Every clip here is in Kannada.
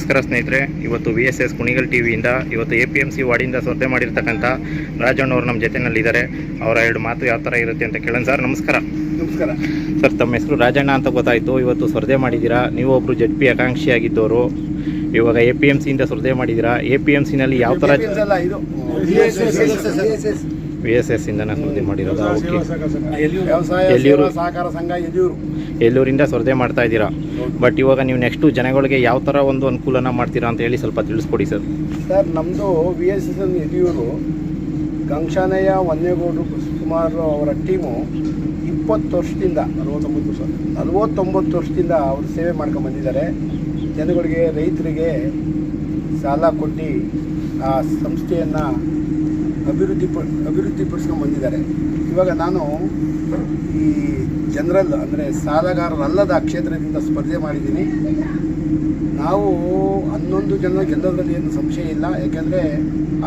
ನಮಸ್ಕಾರ ಸ್ನೇಹಿತರೆ ಇವತ್ತು ವಿ ಎಸ್ ಎಸ್ ಕುಣಿಗಲ್ ಟಿವಿಯಿಂದ ಇವತ್ತು ಎ ಪಿ ಎಂ ಸಿ ವಾರ್ಡಿಂದ ಸ್ಪರ್ಧೆ ಮಾಡಿರ್ತಕ್ಕಂಥ ರಾಜಣ್ಣವ್ರು ನಮ್ಮ ಜೊತೆನಲ್ಲಿದ್ದಾರೆ. ಅವರ ಎರಡು ಮಾತು ಯಾವ ಥರ ಇರುತ್ತೆ ಅಂತ ಕೇಳೋಣ ಸರ್. ನಮಸ್ಕಾರ. ನಮಸ್ಕಾರ. ಸರ್ ತಮ್ಮ ಹೆಸರು ರಾಜಣ್ಣ ಅಂತ ಗೊತ್ತಾಯಿತು. ಇವತ್ತು ಸ್ಪರ್ಧೆ ಮಾಡಿದ್ದೀರಾ? ನೀವು ಒಬ್ಬರು ಜಡ್ ಪಿ ಆಕಾಂಕ್ಷಿಯಾಗಿದ್ದವರು. ಇವಾಗ ಎ ಪಿ ಎಂ ಸಿಯಿಂದ ಸ್ಪರ್ಧೆ ಮಾಡಿದ್ದೀರಾ? ಎ ಪಿ ಎಂ ಸಿನಲ್ಲಿ ಯಾವ ಥರ ವಿ ಎಸ್ ಎಸ್ ಇಂದನೇ ಸ್ಪರ್ಧೆ ಮಾಡಿರೋದು. ಓಕೆ. ಎಲ್ಲೂರು? ಸಹಕಾರ ಸಂಘ. ಎಲ್ಲೂರು ಎಲ್ಲೂರಿಂದ ಸ್ಪರ್ಧೆ ಮಾಡ್ತಾ ಇದ್ದೀರಾ? ಬಟ್ ಇವಾಗ ನೀವು ನೆಕ್ಸ್ಟು ಜನಗಳಿಗೆ ಯಾವ ಥರ ಒಂದು ಅನುಕೂಲನ ಮಾಡ್ತೀರಾ ಅಂತ ಹೇಳಿ ಸ್ವಲ್ಪ ತಿಳಿಸ್ಕೊಡಿ ಸರ್. ಸರ್ ನಮ್ಮದು V S S N Yediyur ಗಂಕ್ಷಾನಯ್ಯ ವನ್ಯಗೌಡರು ಸುಮಾರು ಅವರ ಟೀಮು ಇಪ್ಪತ್ತು ವರ್ಷದಿಂದ ನಲವತ್ತೊಂಬತ್ತು ವರ್ಷ. ನಲವತ್ತೊಂಬತ್ತು ವರ್ಷದಿಂದ ಅವರು ಸೇವೆ ಮಾಡ್ಕೊಂಡು ಬಂದಿದ್ದಾರೆ. ಜನಗಳಿಗೆ ರೈತರಿಗೆ ಸಾಲ ಕೊಟ್ಟು ಆ ಸಂಸ್ಥೆಯನ್ನು ಅಭಿವೃದ್ಧಿ ಪ ಅಭಿವೃದ್ಧಿಪಡಿಸ್ಕೊಂಡು ಬಂದಿದ್ದಾರೆ. ಇವಾಗ ನಾನು ಈ ಜನರಲ್ ಅಂದರೆ ಸಾಲಗಾರರಲ್ಲದ ಕ್ಷೇತ್ರದಿಂದ ಸ್ಪರ್ಧೆ ಮಾಡಿದ್ದೀನಿ. ನಾವು ಹನ್ನೊಂದು ಜನ ಗೆಲ್ಲೋದ್ರಲ್ಲಿ ಏನು ಸಂಶಯ ಇಲ್ಲ. ಯಾಕೆಂದರೆ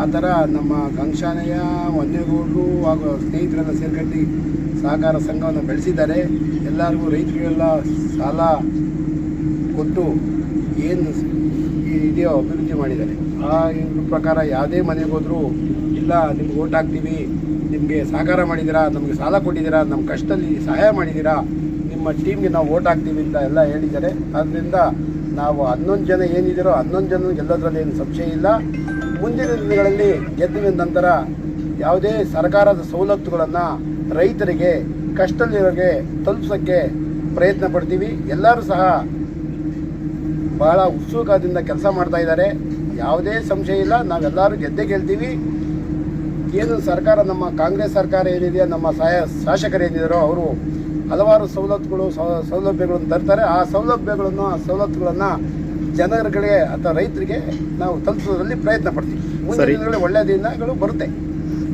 ಆ ಥರ ನಮ್ಮ ಗಂಕ್ಷಾನಯ್ಯ ವನ್ಯಗೌಡರು ಹಾಗೂ ಸ್ನೇಹಿತರೆಲ್ಲ ಸೇರ್ಕೊಂಡು ಸಹಕಾರ ಸಂಘವನ್ನು ಬೆಳೆಸಿದ್ದಾರೆ. ಎಲ್ಲರಿಗೂ ರೈತರಿಗೆಲ್ಲ ಸಾಲ ಕೊಟ್ಟು ಏನು ಇದೆಯೋ ಅಭಿವೃದ್ಧಿ ಮಾಡಿದ್ದಾರೆ. ಆ ಪ್ರಕಾರ ಯಾವುದೇ ಮನೆಗೆ ಹೋದರೂ ಇಲ್ಲ, ನಿಮ್ಗೆ ಓಟ್ ಹಾಕ್ತೀವಿ, ನಿಮಗೆ ಸಹಕಾರ ಮಾಡಿದ್ದೀರಾ ನಮಗೆ ಸಾಲ ಕೊಟ್ಟಿದ್ದೀರಾ ನಮ್ಮ ಕಷ್ಟದಲ್ಲಿ ಸಹಾಯ ಮಾಡಿದ್ದೀರಾ ನಿಮ್ಮ ಟೀಮ್ಗೆ ನಾವು ಓಟ್ ಹಾಕ್ತೀವಿ ಅಂತ ಎಲ್ಲ ಹೇಳಿದ್ದಾರೆ. ಆದ್ದರಿಂದ ನಾವು ಹನ್ನೊಂದು ಜನ ಏನಿದ್ದೀರೋ ಹನ್ನೊಂದು ಜನ ಗೆಲ್ಲೋದ್ರಲ್ಲಿ ಏನು ಸಂಶಯ ಇಲ್ಲ. ಮುಂದಿನ ದಿನಗಳಲ್ಲಿ ಗೆದ್ದಿನ ನಂತರ ಯಾವುದೇ ಸರ್ಕಾರದ ಸವಲತ್ತುಗಳನ್ನು ರೈತರಿಗೆ, ಕಷ್ಟದಲ್ಲಿರೋರಿಗೆ ತಲುಪಿಸೋಕ್ಕೆ ಪ್ರಯತ್ನ ಪಡ್ತೀವಿ. ಎಲ್ಲರೂ ಸಹ ಬಹಳ ಉತ್ಸುಕದಿಂದ ಕೆಲಸ ಮಾಡ್ತಾ ಇದ್ದಾರೆ. ಯಾವುದೇ ಸಂಶಯ ಇಲ್ಲ, ನಾವೆಲ್ಲರೂ ಗೆದ್ದೇ ಗೆಲ್ತೀವಿ. ಏನು ಸರ್ಕಾರ ನಮ್ಮ ಕಾಂಗ್ರೆಸ್ ಸರ್ಕಾರ ಏನಿದೆಯೋ ನಮ್ಮ ಸಹಾಯ ಶಾಸಕರು ಏನಿದಾರೋ ಅವರು ಹಲವಾರು ಸವಲತ್ತುಗಳು ಸೌಲಭ್ಯಗಳನ್ನು ತರ್ತಾರೆ. ಆ ಸೌಲಭ್ಯಗಳನ್ನು ಆ ಸವಲತ್ತುಗಳನ್ನು ಜನರುಗಳಿಗೆ ಅಥವಾ ರೈತರಿಗೆ ನಾವು ತಲುಪಿಸೋದ್ರಲ್ಲಿ ಪ್ರಯತ್ನ ಪಡ್ತೀವಿ. ಮುಂದಿನ. ದಿನಗಳಲ್ಲಿ ಒಳ್ಳೆಯ ದಿನಗಳು ಬರುತ್ತೆ.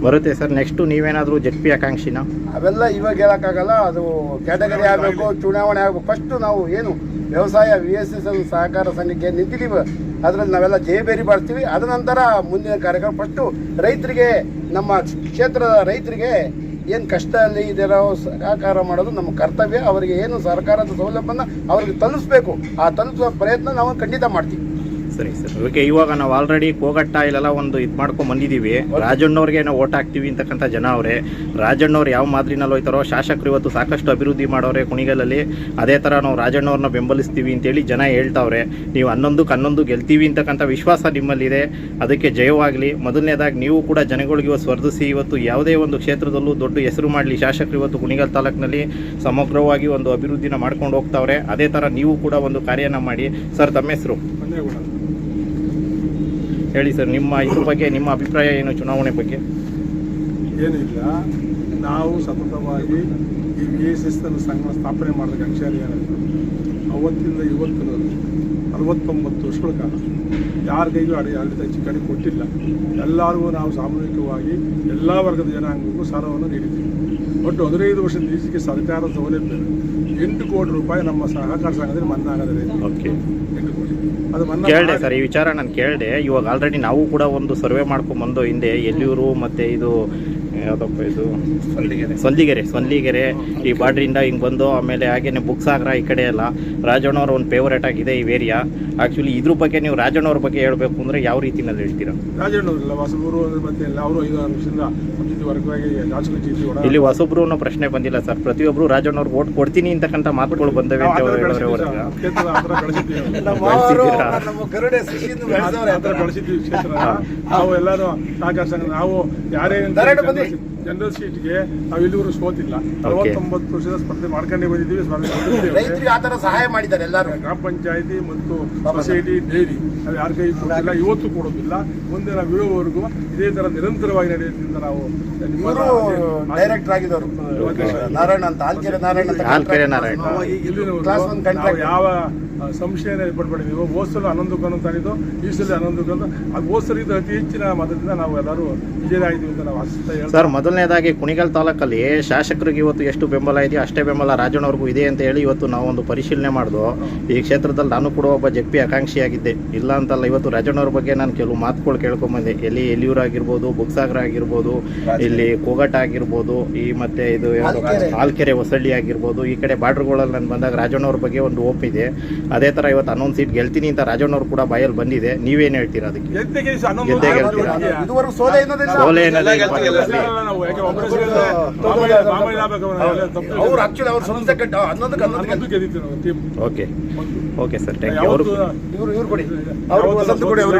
ಬರುತ್ತೆ ಸರ್. ನೆಕ್ಸ್ಟು ನೀವೇನಾದರೂ ಜಡ್ ಪಿ ಆಕಾಂಕ್ಷಿನ? ಅವೆಲ್ಲ ಇವಾಗ ಹೇಳೋಕ್ಕಾಗಲ್ಲ. ಅದು ಕ್ಯಾಟಗರಿ ಆಗಬೇಕು ಚುನಾವಣೆ ಆಗಬೇಕು. ಫಸ್ಟು ನಾವು ಏನು ವ್ಯವಸಾಯ ವಿ ಎಸ್ ಎಸ್ ಎಲ್ ಸಹಕಾರ ಸಂಘಕ್ಕೆ ನಿಂತಿದ್ದೀವಿ. ಅದರಲ್ಲಿ ನಾವೆಲ್ಲ ಜಯಬೇರಿ ಬಾರಿಸ್ತೀವಿ ಅದ ನಂತರ ಮುಂದಿನ ಕಾರ್ಯಕ್ರಮ ಫಸ್ಟು ರೈತರಿಗೆ, ನಮ್ಮ ಕ್ಷೇತ್ರದ ರೈತರಿಗೆ ಏನು ಕಷ್ಟದಲ್ಲಿ ಇದೆರೋ ಸಹಕಾರ ಮಾಡೋದು ನಮ್ಮ ಕರ್ತವ್ಯ. ಅವರಿಗೆ ಏನು ಸರ್ಕಾರದ ಸೌಲಭ್ಯನ ಅವ್ರಿಗೆ ತಲುಪಿಸ್ಬೇಕು ಆ ತಲುಪಿಸೋ ಪ್ರಯತ್ನ ನಾವು ಖಂಡಿತ ಮಾಡ್ತೀವಿ. ಸರಿ, ಸರ್. ಓಕೆ ಇವಾಗ ನಾವು ಆಲ್ರೆಡಿ ಕೋಗಟ್ಟ ಇಲ್ಲೆಲ್ಲ ಒಂದು ಇದು ಮಾಡ್ಕೊಂಡು ಬಂದಿದ್ದೀವಿ ರಾಜಣ್ಣವ್ರಿಗೆ ನಾವು ಓಟ್ ಹಾಕ್ತೀವಿ ಅಂತಕ್ಕಂಥ ಜನ ಅವರೇ. ರಾಜಣ್ಣವ್ರು ಯಾವ ಮಾದರಿನಲ್ಲಿ ಹೋಯ್ತಾರೋ, ಶಾಸಕರು ಇವತ್ತು ಸಾಕಷ್ಟು ಅಭಿವೃದ್ಧಿ ಮಾಡೋರೆ ಕುಣಿಗಲಲ್ಲಿ. ಅದೇ ಥರ ನಾವು ರಾಜಣ್ಣವ್ರನ್ನ ಬೆಂಬಲಿಸ್ತೀವಿ ಅಂತೇಳಿ ಜನ ಹೇಳ್ತಾವ್ರೆ. ನೀವು ಹನ್ನೊಂದಕ್ಕೆ ಹನ್ನೊಂದು ಗೆಲ್ತೀವಿ ಅಂತಕ್ಕಂಥ ವಿಶ್ವಾಸ ನಿಮ್ಮಲ್ಲಿದೆ. ಅದಕ್ಕೆ ಜಯವಾಗಲಿ. ಮೊದಲನೇದಾಗಿ ನೀವು ಕೂಡ ಜನಗಳಿಗೆ ಇವತ್ತು ಸ್ಪರ್ಧಿಸಿ, ಇವತ್ತು ಯಾವುದೇ ಒಂದು ಕ್ಷೇತ್ರದಲ್ಲೂ ದೊಡ್ಡ ಹೆಸರು ಮಾಡಲಿ. ಶಾಸಕರು ಇವತ್ತು ಕುಣಿಗಲ್ ತಾಲೂಕಿನಲ್ಲಿ ಸಮಗ್ರವಾಗಿ ಒಂದು ಅಭಿವೃದ್ಧಿನ ಮಾಡ್ಕೊಂಡು ಹೋಗ್ತಾವ್ರೆ. ಅದೇ ಥರ ನೀವು ಕೂಡ ಒಂದು ಕಾರ್ಯನ ಮಾಡಿ. ಸರ್, ತಮ್ಮ ಹೆಸರು? ಹೇಳಿ ಸರ್, ನಿಮ್ಮ ಇದ್ರ ಬಗ್ಗೆ, ನಿಮ್ಮ ಅಭಿಪ್ರಾಯ ಏನು ಚುನಾವಣೆ ಬಗ್ಗೆ? ಏನಿಲ್ಲ. ನಾವು ಸತತವಾಗಿ ಈ ವಿ ಎಸ್ ಎಸ್ ಸಂಘ ಸ್ಥಾಪನೆ ಮಾಡಿದ ಅಕ್ಷರ ಏನಾಯಿತು ಅವತ್ತಿಂದ ಇವತ್ತು ಅರವತ್ತೊಂಬತ್ತು ವರ್ಷಗಳ ಕಾಲ ಯಾರ ಕೈಗೂ ಅಡಿ ಆಡಳಿತ ಕೊಟ್ಟಿಲ್ಲ. ಎಲ್ಲರಿಗೂ ನಾವು ಸಾಮೂಹಿಕವಾಗಿ ಎಲ್ಲ ವರ್ಗದ ಜನಾಂಗಕ್ಕೂ ಸಾಲವನ್ನು ನೀಡಿದ್ದೀವಿ. ಒಟ್ಟು ಹದಿನೈದು ವರ್ಷದ ನೀತಿಗೆ ಸರ್ಕಾರದ ಸೌಲಭ್ಯ ಎಂಟು ಕೋಟಿ ರೂಪಾಯಿ ನಮ್ಮ ಸಹಕಾರ ಸಂಘದಲ್ಲಿ ಮನ್ನಾ ಆಗದೆ ಓಕೆ. ಎಂಟು ಕೋಟಿ. ಅದು ಮನ್ನಾ ಕೇಳಿದೆ ಸರ್ ಈ ವಿಚಾರ ನಾನು ಕೇಳಿದೆ. ಇವಾಗ ಆಲ್ರೆಡಿ ನಾವು ಕೂಡ ಒಂದು ಸರ್ವೆ ಮಾಡ್ಕೊಂಡು ಬಂದು ಹಿಂದೆ ಎಲ್ಲಿಯೂರು ಮತ್ತೆ ಇದು ಯಾವುದಪ್ಪ ಇದು? ಸೊಲ್ಲಿಗೆರೆ ಸೊಲ್ಲಿಗೆರೆ ಈ ಬಾಡ್ರಿಂದ ಹಿಂಗೆ ಬಂದು ಆಮೇಲೆ ಹಾಗೇನೆ ಬುಕ್ಸ್ ಆಗ್ರ ಈ ಕಡೆ ಎಲ್ಲ. ರಾಜಣ್ಣವ್ರ ಒಂದು ಫೇವರೇಟ್ ಆಗಿದೆ ಈ ಏರಿಯಾ ಆ್ಯಕ್ಚುಲಿ ಇದ್ರ ಬಗ್ಗೆ ನೀವು ರಾಜಣ್ಣವ್ರ ಬಗ್ಗೆ ಹೇಳಬೇಕು ಅಂದರೆ ಯಾವ ರೀತಿನಲ್ಲಿ ಹೇಳ್ತೀರಾ? ರಾಜಣ್ಣವ್ರಲ್ಲ ವಾಸೂರು ಮತ್ತೆ ಎಲ್ಲ ಅವರು ಐದು ಆರು ವರ್ಷದಿಂದ ಇಲ್ಲಿ ಹೊಸಬ್ರು ಅನ್ನೋ ಪ್ರಶ್ನೆ ಬಂದಿಲ್ಲ ಸರ್. ಪ್ರತಿಯೊಬ್ರು ರಾಜಣ್ಣವ್ರಿಗೆ ಓಟ್ ಕೊಡ್ತೀನಿ ಅಂತಕ್ಕಂಥ ಮಾತುಗಳು ಬಂದವೆ ಅಂತ ಹೊರಗೆ. ಬೆಳೆಸಿದ್ದೀವಿ ನಾವು. ನಾವು ಎಲ್ಲರೂ ಯಾರೇ. ಜನರಲ್ ಸೀಟ್ಗೆ ನಾವು ಇಲ್ಲಿವರೆಗೂ ಸೋತಿಲ್ಲ. ಅರವತ್ತೊಂಬತ್ತು ವರ್ಷದ ಸ್ಪರ್ಧೆ ಮಾಡ್ಕೊಂಡೇ ಬಂದಿದ್ದೀವಿ ಸ್ಪರ್ಧೆ ರೈತರಿಗೆ ಆ ಥರ ಸಹಾಯ ಮಾಡಿದ್ದಾರೆ ಎಲ್ಲರೂ? ಗ್ರಾಮ ಪಂಚಾಯತಿ ಮತ್ತು ಸೊಸೈಟಿ ಡೈರಿ ನಾವು ಯಾರ ಕೈ ಕೊಡೋದಿಲ್ಲ ಇವತ್ತು ಕೊಡೋದಿಲ್ಲ. ಮುಂದೆ ನಾವು ಇರುವವರೆಗೂ ಇದೇ ತರ ನಿರಂತರವಾಗಿ ನಡೆಯೋದ್ರಿಂದ ನಾವು ಡೈರೆಕ್ಟರ್ ಆಗಿದ್ದವರು ನಾರಾಯಣ ಅಂತ ಆಲ್ಕೆರೆ ನಾರಾಯಣ ಅಂತ ಯಾವ ಆ, ಸಂಶಯನೇ ಓಸಲು ಹೋಸಲು ಹನ್ನೊಂದು ತಂದಿದ್ದು ಈ ಸಲ ಹನ್ನೊಂದು ಕಣ್ಣು ಅದು ಅತಿ ಹೆಚ್ಚಿನ ಮತದಿಂದ ನಾವು ಎಲ್ಲರೂ ವಿಜಯ ಆಗಿದ್ದೀವಿ ಅಂತ ನಾವು ಹೇಳ್ತಾ ಸರ್ ಮೊದಲು ಮೊದಲನೇದಾಗಿ ಕುಣಿಗಲ್ ತಾಲೂಕಲ್ಲಿ ಶಾಸಕರಿಗೆ ಇವತ್ತು ಎಷ್ಟು ಬೆಂಬಲ ಇದೆಯೋ ಅಷ್ಟೇ ಬೆಂಬಲ ರಾಜಣ್ಣವ್ರಿಗೂ ಇದೆ ಅಂತ ಹೇಳಿ ಇವತ್ತು ನಾವು ಒಂದು ಪರಿಶೀಲನೆ ಮಾಡಿದ್ವು ಈ ಕ್ಷೇತ್ರದಲ್ಲಿ ನಾನು ಕೂಡ ಒಬ್ಬ ಜಗ್ಪಿ ಆಕಾಂಕ್ಷಿಯಾಗಿದ್ದೆ. ಇಲ್ಲ ಅಂತಲ್ಲ ಇವತ್ತು ರಾಜಣ್ಣವ್ರ ಬಗ್ಗೆ ನಾನು ಕೆಲವು ಮಾತುಗಳು ಕೇಳ್ಕೊಂಬಂದೆ. ಎಲ್ಲಿ ಎಲಿಯೂರಾಗಿರ್ಬೋದು ಆಗಿರ್ಬೋದು ಬುಕ್ಸಾಗರ ಆಗಿರ್ಬೋದು ಇಲ್ಲಿ ಕೋಗಟ ಆಗಿರ್ಬೋದು ಈ ಮತ್ತೆ ಇದು ಹಾಲ್ಕೆರೆ. ಹೊಸಳ್ಳಿ ಆಗಿರ್ಬೋದು ಈ ಕಡೆ ಬಾರ್ಡ್ರ್ಗಳಲ್ಲಿ ನಾನು ಬಂದಾಗ ರಾಜಣ್ಣವ್ರ ಬಗ್ಗೆ ಒಂದು ಓಪ್ ಇದೆ ಅದೇ ಥರ ಇವತ್ತು ಹನ್ನೊಂದು ಸೀಟ್ ಗೆಲ್ತೀನಿ ಅಂತ ರಾಜಣ್ಣವ್ರು ಕೂಡ ಬಾಯಲ್ಲಿ ಬಂದಿದೆ. ನೀವೇನು ಹೇಳ್ತೀರಾ ಅದಕ್ಕೆ? ಗೆದ್ದೆ ಗೆಲ್ತೀರಾ? ಸೋಲೆ okay. Okay sir thank you ಅವರು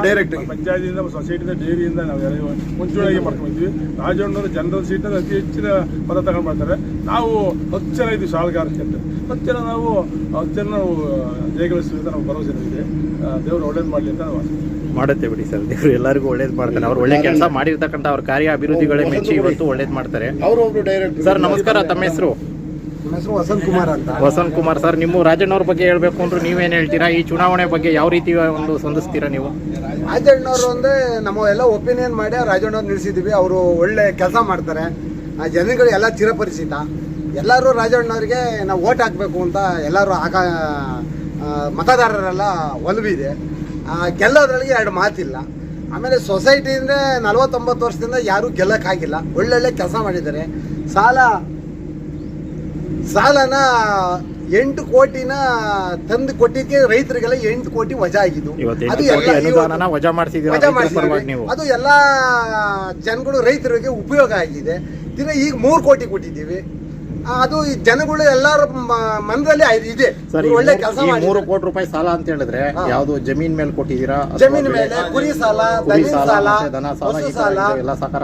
ಡೈರೆಕ್ಟ್ ಪಂಚಾಯತಿಯಿಂದ ಸೊಸೈಟಿಯಿಂದ ಡೈರಿಯಿಂದ ನಾವು ಮುಂಚೂಣಿಯಾಗಿ ಮಾಡ್ಕೊಂಡಿದ್ವಿ ರಾಜಣ್ಣವರು ಜನರಲ್ ಸೀಟ್ನಲ್ಲಿ ಅತಿ ಹೆಚ್ಚಿನ ಪದ ತಗೊಂಡ್ಬರ್ತಾರೆ ಮಾಡ್ತಾರೆ ನಾವು ಹತ್ತು ಜನ ಇದ್ದೀವಿ ಶಾಲೆಗಾರಕ್ಕೆ ಅಂತ ಹತ್ತು ಜನ ನಾವು ಹತ್ತು ಜನ ನಾವು ಜಯಗಳಿಸ್ತೀವಿ ಅಂತ ನಾವು ಭರವಸೆ ಇದೆ ದೇವರು ಒಳ್ಳೇದು ಮಾಡಲಿ ಅಂತ ನಾವು ಮಾಡುತ್ತೆ ಬಿಡಿ ಸರ್. ದೇವರು ಎಲ್ಲರಿಗೂ ಒಳ್ಳೇದು ಮಾಡ್ತಾರೆ. ಅವ್ರು ಒಳ್ಳೆ ಕೆಲಸ ಮಾಡಿರ್ತಕ್ಕಂಥ ಅವ್ರ ಕಾರ್ಯ ಅಭಿವೃದ್ಧಿಗಳೇ ಮೆಚ್ಚಿ ಇವತ್ತು ಒಳ್ಳೇದು ಮಾಡ್ತಾರೆ. ಅವರು ಒಬ್ರು ಡೈರೆಕ್ಟ್ ಸರ್ ನಮಸ್ಕಾರ ತಮ್ಮ ಹೆಸರು? ಹೆಸರು ವಸಂತ್ ಕುಮಾರ್ ಅಂತ. ವಸಂತ್ ಕುಮಾರ್ ಸರ್ ನಿಮ್ಮ ರಾಜಣ್ಣವ್ರ ಬಗ್ಗೆ ಹೇಳ್ಬೇಕು ಅಂದ್ರೆ ನೀವೇನು ಹೇಳ್ತೀರಾ? ಈ ಚುನಾವಣೆ ಬಗ್ಗೆ ಯಾವ ರೀತಿ ಒಂದು ಸಂದಿಸ್ತೀರಾ ನೀವು? ರಾಜಣ್ಣವ್ರು ಅಂದ್ರೆ ನಮ್ಮ ಎಲ್ಲ ಒಪಿನಿಯನ್ ಮಾಡಿ ರಾಜಣ್ಣವ್ರು ನಿಲ್ಸಿದೀವಿ ಅವರು ಒಳ್ಳೆ ಕೆಲಸ ಮಾಡ್ತಾರೆ. ಆ ಜನಗಳು ಎಲ್ಲ ಚಿರಪರಿಚಿತ. ಎಲ್ಲರೂ ರಾಜಣ್ಣವ್ರಿಗೆ ನಾವು ಓಟ್ ಹಾಕಬೇಕು ಅಂತ ಎಲ್ಲರೂ ಆಗ ಮತದಾರರೆಲ್ಲ ಒಲವಿದೆ. ಗೆಲ್ಲೋದ್ರೊಳಗೆ ಎರಡು ಮಾತಿಲ್ಲ. ಆಮೇಲೆ ಸೊಸೈಟಿಯಿಂದ ನಲವತ್ತೊಂಬತ್ತು ವರ್ಷದಿಂದ ಯಾರೂ ಗೆಲ್ಲಕ್ಕಾಗಿಲ್ಲ. ಒಳ್ಳೊಳ್ಳೆ ಕೆಲಸ ಮಾಡಿದ್ದಾರೆ. ಸಾಲ ಸಾಲನ ಎಂಟು ಕೋಟಿನ ತಂದು ಕೊಟ್ಟಿದ್ದಕ್ಕೆ ರೈತರಿಗೆಲ್ಲ ಎಂಟು ಕೋಟಿ ವಜಾ ಆಗಿದ್ದು. ಅದು ಎಲ್ಲ ಜನಗಳು ರೈತರಿಗೆ ಉಪಯೋಗ ಆಗಿದೆ. ತಿರ್ಗಾ ಈಗ ಮೂರು ಕೋಟಿ ಕೊಟ್ಟಿದ್ದೀವಿ. ಅದು ಈ ಜನಗಳು ಎಲ್ಲರ ಮನದಲ್ಲಿ ಇದೆ. ಸರ್ ಒಳ್ಳೆ ಕೆಲಸ ಮೂರು ಕೋಟಿ ರೂಪಾಯಿ ಸಾಲ ಅಂತ ಹೇಳಿದ್ರೆ. ಯಾವ್ದು ಜಮೀನ್ ಮೇಲೆ ಕೊಟ್ಟಿದ್ದೀರಾ ಜಮೀನ್ ಮೇಲೆ ಕುರಿ ಸಾಲ ಕುರಿ ಸಾಲ, ಸಾಲ ದನ ಸಾಲ, ಈ ಸಾಲ ಎಲ್ಲ ಸಹಕಾರ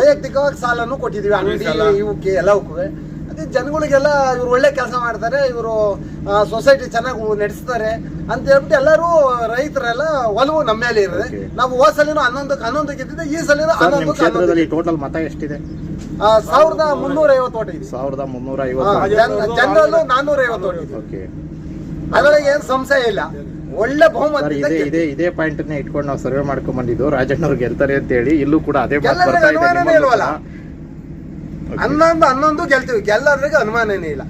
ವೈಯಕ್ತಿಕವಾಗಿ ಸಾಲನು ಕೊಟ್ಟಿದ್ದೀವಿ ಅಂಗಡಿ. ಇವಕ್ಕೆ ಎಲ್ಲವಕ್ಕೂ. ಅದೇ ಜನಗಳಿಗೆಲ್ಲ ಇವ್ರು ಒಳ್ಳೆ ಕೆಲಸ ಮಾಡ್ತಾರೆ ಇವರು ಸೊಸೈಟಿ ಚೆನ್ನಾಗಿ ನಡೆಸ್ತಾರೆ ಅಂತ ಹೇಳ್ಬಿಟ್ಟು ಎಲ್ಲರೂ ರೈತರೆಲ್ಲ ಒಲವು ನಮ್ಮ ಮೇಲೆ ಇರುತ್ತೆ. ನಾವು ಹೋದ ಸಲಿನೂ ಹನ್ನೊಂದಕ್ಕೆ ಹನ್ನೊಂದು ಗೆದ್ದಿದ್ದೆ ಈ ಸಲಿನೂ ಹನ್ನೊಂದಕ್ಕೆ ಹನ್ನೊಂದು ಟೋಟಲ್ ಮತ ಎಷ್ಟಿದೆ? ಸಾವಿರದ ಮುನ್ನೂರ ಐವತ್ತು ಓಟ್ ಇದೆ. ಸಾವಿರದ ಮುನ್ನೂರ ಐವತ್ತು ಜನ್- ಜನರಲ್ ನಾನ್ನೂರ ಐವತ್ತು ಓಟ್ ಇದೆ. ಅದರೊಳಗೆ ಏನು ಸಂಶಯ ಇಲ್ಲ. ಒಳ್ಳೆ ಬಹುಮತ ಇದೆ ಇದೇ ಇದೇ ಪಾಯಿಂಟ್ ನೇ ಇಟ್ಕೊಂಡು ನಾವು ಸರ್ವೆ ಮಾಡ್ಕೊಂಡ್ ಬಂದಿದ್ದು ರಾಜಣ್ಣವ್ರು ಗೆಲ್ತಾರೆ ಅಂತ ಹೇಳಿ ಇಲ್ಲೂ ಕೂಡ ಅದೇ. ಹನ್ನೊಂದು ಹನ್ನೊಂದು ಗೆಲ್ತೀವಿ. ಗೆಲ್ಲೋದ್ರಿಗೆ ಅನುಮಾನನೇ ಇಲ್ಲ.